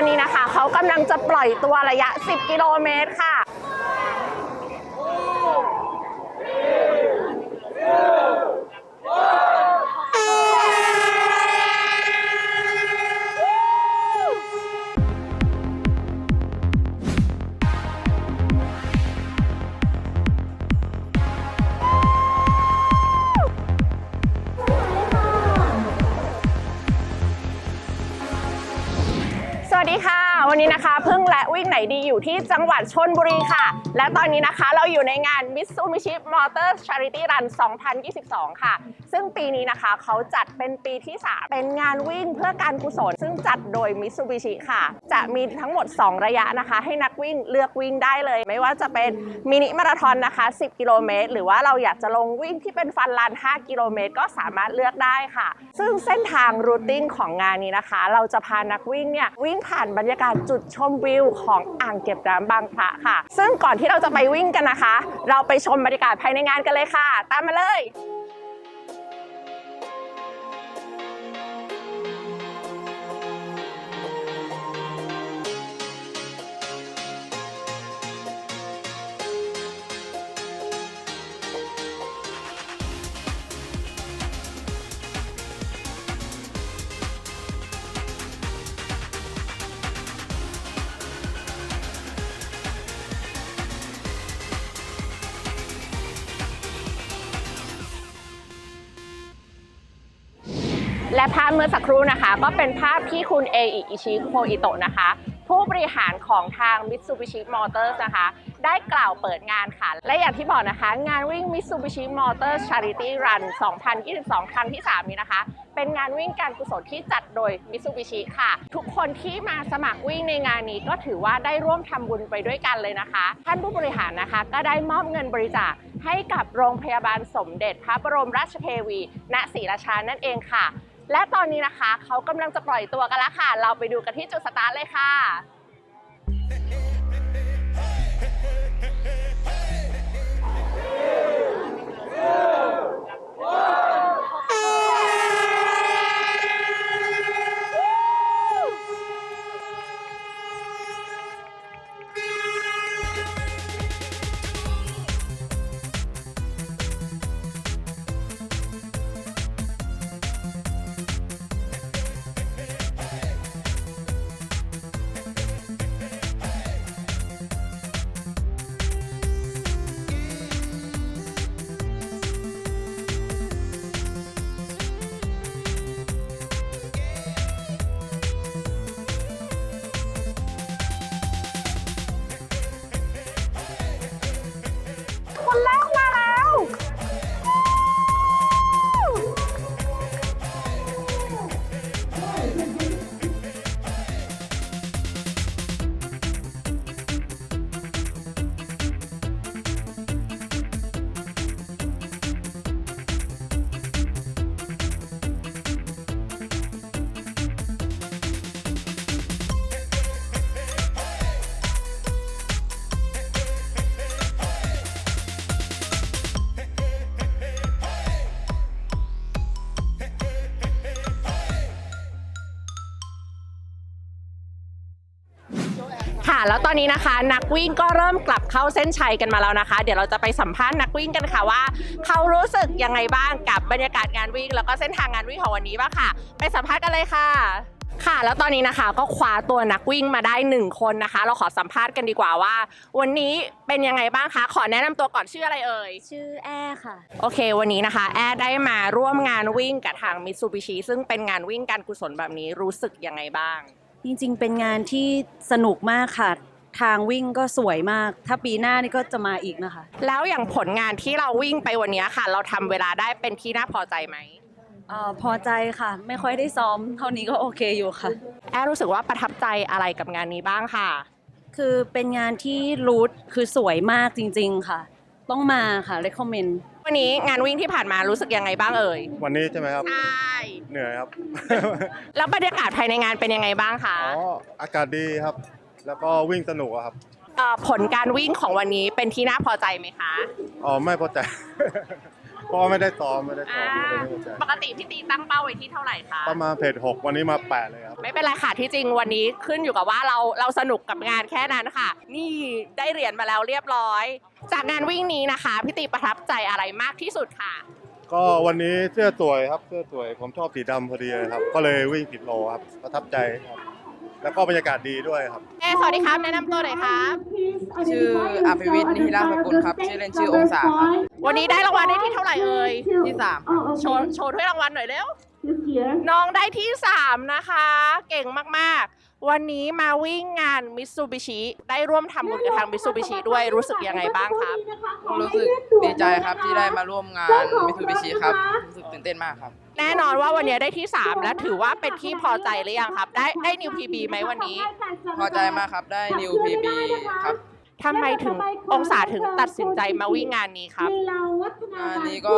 อนนี้นะคะ เขากำลังจะปล่อยตัวระยะ 10 กิโลเมตรค่ะ วิ่งไหนดีอยู่ที่จังหวัดชนบุรีค่ะ และตอนนี้นะคะเราอยู่ในงาน Mitsubishi Motors Charity Run 2022 ค่ะ ซึ่งปีนี้นะคะเขาจัดเป็นปีที่ 3 เป็นงานวิ่งเพื่อการกุศล ซึ่งจัดโดย Mitsubishi ค่ะ จะมีทั้งหมด 2 ระยะนะคะ ให้นักวิ่งเลือกวิ่งได้เลย ไม่ว่าจะเป็นมินิมาราธอนนะคะ 10 กิโลเมตร หรือว่าเราอยากจะลงวิ่งที่เป็นฟันลัน 5 กิโลเมตร ก็สามารถเลือกได้ค่ะ ซึ่งเส้นทางรูทติ้งของงานนี้นะคะ เราจะพานักวิ่งเนี่ยวิ่งผ่านบรรยากาศจุดชมวิวของอ่างเก็บน้ำบางพระค่ะ ซึ่งก่อนที่เราจะไปวิ่งกันนะคะ เราไปชมบรรยากาศภายในงานกันเลยค่ะ ตามมาเลย และภาพเมื่อสักครู่นะคะ ก็เป็นภาพที่คุณเออิอิชิโคอิโตะนะคะ ผู้บริหารของทาง Mitsubishi Motors นะคะ ได้กล่าวเปิดงานค่ะ และอย่างที่บอกนะคะ งานวิ่ง Mitsubishi Motors Charity Run 2022 ครั้งที่ 3 นี้นะคะ เป็นงานวิ่งการกุศลที่จัดโดย Mitsubishi ค่ะ ทุกคนที่มาสมัครวิ่งในงานนี้ก็ถือว่าได้ร่วมทำบุญไปด้วยกันเลยนะคะ ท่านผู้บริหารนะคะ ก็ได้มอบเงินบริจาคให้กับโรงพยาบาลสมเด็จพระบรมราชเทวี ณศรีราชานั่นเองค่ะ และตอนนี้นะคะเขากำลังจะปล่อยตัวกันแล้วค่ะ เราไปดูกันที่จุดสตาร์ทเลยค่ะ ค่ะ แล้วตอนนี้นะคะ นักวิ่งก็เริ่มกลับเข้าเส้นชัยกันมาแล้วนะคะ เดี๋ยวเราจะไปสัมภาษณ์นักวิ่งกันค่ะว่า เขารู้สึกยังไงบ้างกับบรรยากาศงานวิ่ง แล้วก็เส้นทางงานวิ่งของวันนี้บ้างค่ะ ไปสัมภาษณ์กันเลยค่ะ ค่ะ แล้วตอนนี้นะคะก็คว้าตัวนักวิ่งมาได้หนึ่งคนนะคะ เราขอสัมภาษณ์กันดีกว่าว่า วันนี้เป็นยังไงบ้างคะ ขอแนะนำตัวก่อนชื่ออะไรเอ่ย ชื่อแอค่ะ โอเค วันนี้นะคะ แอดได้มาร่วมงานวิ่งกับทางมิ t ซูบิชิซึ่งเป็นงานวิ่งการกุศลแบบนี้รู้สึกยังไงบ้าง จริงๆ เป็นงานที่สนุกมากค่ะ ทางวิ่งก็สวยมาก ถ้าปีหน้านี่ก็จะมาอีกนะคะ แล้วอย่างผลงานที่เราวิ่งไปวันนี้ค่ะ เราทำเวลาได้เป็นที่น่าพอใจไหมเออพอใจค่ะ ไม่ค่อยได้ซ้อม เท่านี้ก็โอเคอยู่ค่ะ แอดรู้สึกว่าประทับใจอะไรกับงานนี้บ้างค่ะ คือเป็นงานที่รูทคือสวยมากจริง ๆค่ะ ต้องมาค่ะ recommend วันนี้งานวิ่งที่ผ่านมารู้สึกยังไงบ้างเอ่ยวันนี้ใช่ไหมครับ ใช่ เหนื่อยครับ แล้วบรรยากาศภายในงานเป็นยังไงบ้างคะอ๋อ อากาศดีครับ แล้วก็วิ่งสนุกอะครับ เอ่อผลการวิ่งของวันนี้เป็นที่น่าพอใจไหมคะอ๋อ ไม่พอใจ เพราะว่าไม่ได้ซ้อมไม่ได้ซ้ออ่ามเลยไม่เข้าใจ ปกติพี่ตีตั้งเป้าไว้ที่เท่าไหร่คะ ประมาณเพจหกวันนี้มาแปดเลยครับ ไม่เป็นไรค่ะที่จริงวันนี้ขึ้นอยู่กับว่าเราเราสนุกกับงานแค่นั้นค่ะ นี่ได้เหรียญมาแล้วเรียบร้อย จากงานวิ่งนี้นะคะพี่ตีประทับใจอะไรมากที่สุดค่ะ ก็วันนี้เสื้อสวยครับเสื้อสวยผมชอบสีดำพอดีเลยครับ ก็เลยวิ่งผิดโลครับประทับใจครับ แล้วก็บรรยากาศดีด้วยครับ เอ้สวัสดีครับ แนะนำตัวหน่อยครับ ชื่ออภิวิทย์นิธิราชสกุลครับ ชื่อเล่นชื่อองศาครับ วันนี้ได้รางวัลได้ที่เท่าไหร่เอ่ยที่สาม โชว์โชว์ถ้วยรางวัลหน่อยเร็ว น้องได้ที่ 3 นะคะ เก่งมากๆ วันนี้มาวิ่งงานมิ t ซูบิชิได้ร่วมทำบุญกับทางมิ t ซูบิชิด้วยรู้สึกยังไงบ้างครับ รู้สึกดีใจครับที่ได้มาร่วมงานมิทูบิชิครับ รู้สึกตื่นเต้นมากครับ แน่นอนว่าวันนี้ได้ที่ 3 และถือว่าเป็นที่พอใจหรือยังครับ ได้ได้นิวพีบีไหมวันนี้ พอใจมากครับได้นิวพีบีครับ ทำไมถึงองศาถึงตัดสินใจมาวิ่งงานนี้ครับ งานนี้ก็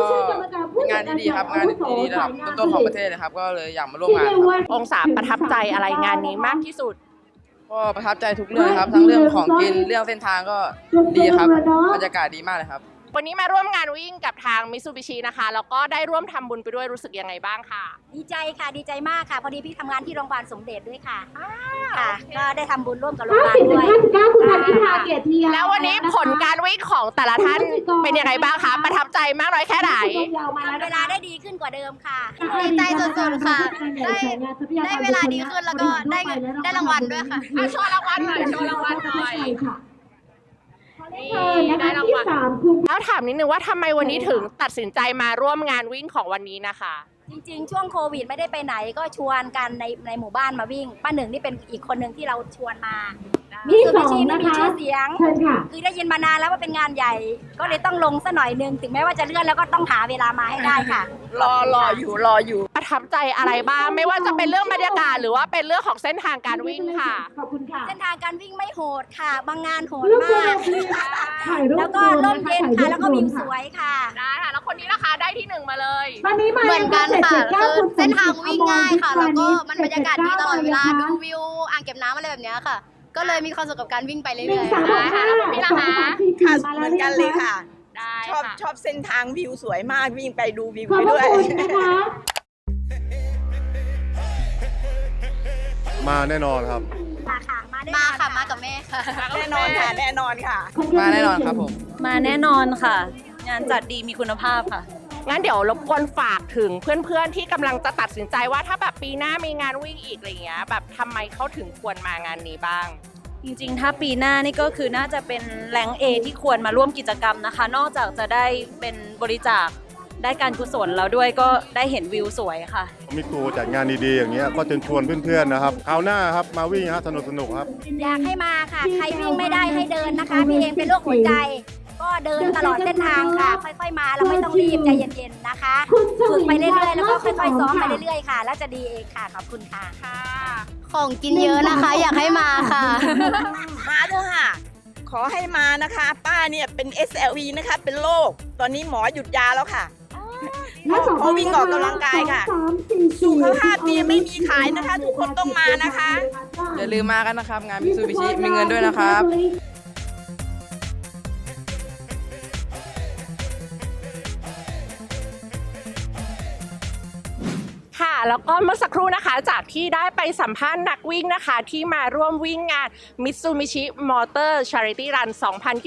เป็นงานที่ดีครับ งานที่ดีระดับต้นๆของประเทศเลยครับ ก็เลยอยากมาร่วมงานครับองศาประทับใจอะไรงานนี้มากที่สุด ก็ประทับใจทุกเรื่องเลยครับ ทั้งเรื่องของกินเรื่องเส้นทางก็ดีครับบรรยากาศดีมากเลยครับ วันนี้มาร่วมงานวิ่งกับทางมิ t ซูบิชินะคะ แล้วก็ได้ร่วมทำบุญไปด้วยรู้สึกยังไงบ้างค่ะ ดีใจค่ะ ดีใจมากค่ะ พอดีพี่ทำงานที่โรงพยาบาลสมเด็จด้วยค่ะอ่าค่ะโอเคก็ได้ทำบุญร่วมกับโรงพยาบาลด้วย50-59คุณพันธิพาเกียรติยาแล้ววันนี้ผลการวิ่งของแต่ละท่านเป็นยังไงบ้างคะ ประทับใจมากน้อยแค่ไหนทำเวลาได้ดีขึ้นกว่าเดิมค่ะ ดีใจสุดๆค่ะ ได้ได้เวลาดีขึ้นแล้วก็ได้เงินได้รางวัลด้วยค่ะอะโชว์รางวัลหน่อย โชว์รางวัลหน่อยนี่ ได้รางวัลคุณแล้วถามนิดนึงว่าทำไมวันนี้ถึงตัดสินใจมาร่วมงานวิ่งของวันนี้นะคะ จริงๆ ช่วงโควิดไม่ได้ไปไหนก็ชวนกันในในหมู่บ้านมาวิ่ง ป้าหนึ่งนี่เป็นอีกคนหนึ่งที่เราชวนมานี่คือสพี่องชีไม่นะมีคะชื่อเสียงเชิญค่ะคือได้ยินมานานแล้วว่าเป็นงานใหญ่ ก็เลยต้องลงซะหน่อยหนึง ถึงแม้ว่าจะเลื่อนแล้วก็ต้องหาเวลามาให้ได้ค่ะ รอรออยู่รออยู่ ประทับใจอะไรบ้าง ไม่ว่าจะเป็นเรื่องบรรยากาศ หรือว่าเป็นเรื่องของเส้นทางการวิ่งค่ะ ขอบคุณค่ะ เส้นทางการวิ่งไม่โหดค่ะ บางงานโหดรูปมากถ่ายรูปแล้วก็ร่มเย็นค่ะ แล้วก็วิวสวยค่ะ ได้ค่ะ แล้วคนนี้นะคะได้ที่หนึ่งมาเลย วันนี้มาเหมือนกันค่ะ779คือคุณเส้นทางวิ่งง่ายค่ะ แล้วก็779มันบรรยากาศดีตลอดเวลานะคะดูวิว อ่างเก็บน้ำอะไรแบบเนี้ยค่ะ ก็เลยมีความสุขกับการวิ่งไปหนึ่เรื่งอยสามๆหกห้าพี่ละคะค่ะเหมือนกันเลยค่ะได้ชอบค่ะชอบเส้นทางวิวสวยมากวิ่งไปดูวิวขอบไปพระด้วย มาแน่นอนครับ มาค่ะ มาได้มาค่ะ มากับแม่ค่ะ แน่นอนค่ะ แน่นอนค่ะ มาแน่นอนครับผม มาแน่นอนค่ะ งานจัดดีมีคุณภาพค่ะ งั้นเดี๋ยวรบกวนฝากถึงเพื่อนๆที่กำลังจะตัดสินใจว่าถ้าแบบปีหน้ามีงานวิ่งอีกอะไรเงี้ยแบบทำไมเขาถึงควรมางานนี้บ้าง จริงๆ ถ้าปีหน้านี่ก็คือน่าจะเป็นแรงเอที่ควรมาร่วมกิจกรรมนะคะ นอกจากจะได้เป็นบริจาค ได้การกุศลแล้วด้วยก็ได้เห็นวิวสวยค่ะ มิตูจัดงานดีๆอย่างเงี้ยก็เชิญชวนเพื่อนๆนะครับคราวหน้าครับมาวิ่งฮะสนุกสนุกๆครับ อยากให้มาค่ะ ใครวิ่งไม่ได้ให้เดินนะคะ พี่เองเป็นโรคหัวใจ ก็เดินตลอดเส้นทางค่ะ ค่อยๆ มาเราไม่ต้องรีบใจเย็นๆนะคะคุณชฝึกไปเรื่อยๆ แล้วก็ค่อยๆ ซ้อมไปค่ะเรื่อยๆ ค่ะ แล้วจะดีเองค่ะ ขอบคุณค่ะค่ะ ของกินเยอะนะคะ อยากให้มาค่ะ มาเถอะค่ะ ขอให้มานะคะ ป้าเนี่ยเป็น SLE นะคะ เป็นโรค ตอนนี้หมอหยุดยาแล้วค่ะ และต่อไปเขาวิ่งออกกำลังกายค่ะ สองสามสี่สุขภาพดีไม่มีขายนะคะ ทุกคนต้องมานะคะ อย่าลืมมากันนะครับ งานมิซูบิชิมีเงินด้วยนะครับค่ แล้วก็เมื่อสักครู่นะคะจากที่ได้ไปสัมภาษณ์นักวิ่งนะคะ ที่มาร่วมวิ่งงาน Mitsubishi Motor Charity Run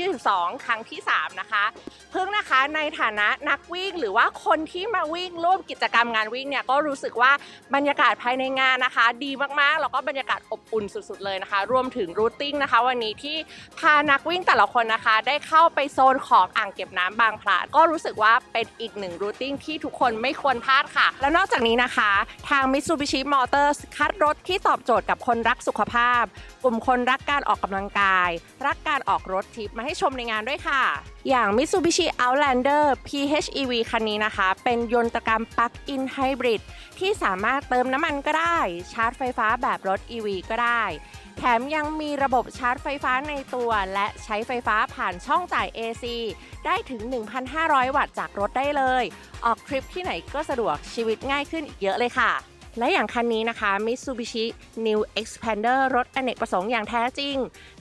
2022 ครั้งที่ 3 นะคะ เพิ่งนะคะในฐานะนักวิ่งหรือว่าคนที่มาวิ่งร่วมกิจกรรมงานวิ่งเนี่ยก็รู้สึกว่าบรรยากาศภายในงานนะคะ ดีมากๆ แล้วก็บรรยากาศอบอุ่นสุดๆเลยนะคะ รวมถึงรูทติ้งนะคะ วันนี้ที่พานักวิ่งแต่ละคนนะคะ ได้เข้าไปโซนของอ่างเก็บน้ำบางพระก็รู้สึกว่าเป็นอีกหนึ่งรูทติ้งที่ทุกคนไม่ควรพลาดค่ะ แล้วนอกจากนี้นะคะทาง Mitsubishi Motors คัดรถที่ตอบโจทย์กับคนรักสุขภาพ กลุ่มคนรักการออกกำลังกาย รักการออกรถทิปมาให้ชมในงานด้วยค่ะ อย่าง Mitsubishi Outlander PHEV คันนี้นะคะ เป็นยนตกรรมปลั๊กอินไฮบริดที่สามารถเติมน้ำมันก็ได้ ชาร์จไฟฟ้าแบบรถ EV ก็ได้ แถมยังมีระบบชาร์จไฟฟ้าในตัว และใช้ไฟฟ้าผ่านช่องจ่าย AC ได้ถึง 1,500 วัตต์จากรถได้เลย ออกทริปที่ไหนก็สะดวกชีวิตง่ายขึ้นอีกเยอะเลยค่ะ และอย่างคันนี้นะคะ Mitsubishi New Expander รถอเนกประสงค์อย่างแท้จริง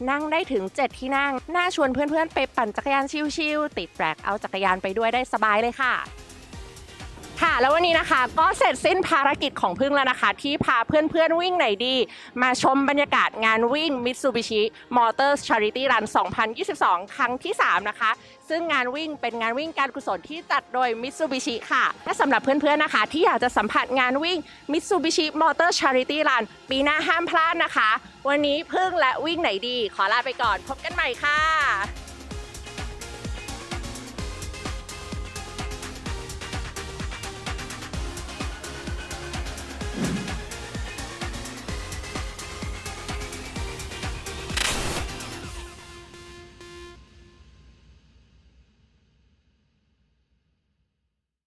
นั่งได้ถึง 7 ที่นั่ง น่าชวนเพื่อนๆ ไปปั่นจักรยานชิลๆติดแบรกเอาจักรยานไปด้วยได้สบายเลยค่ะ ค่ะ แล้ววันนี้นะคะก็เสร็จสิ้นภารกิจของพึ่งแล้วนะคะ ที่พาเพื่อนๆวิ่งไหนดี มาชมบรรยากาศงานวิ่ง Mitsubishi Motors Charity Run 2022 ครั้งที่ 3 นะคะ ซึ่งงานวิ่งเป็นงานวิ่งการกุศลที่จัดโดย Mitsubishi ค่ะ และสำหรับเพื่อนๆนะคะ ที่อยากจะสัมผัสงานวิ่ง Mitsubishi Motors Charity Run ปีหน้าห้ามพลาดนะคะ วันนี้พึ่งและวิ่งไหนดี ขอลาไปก่อนพบกันใหม่ค่ะ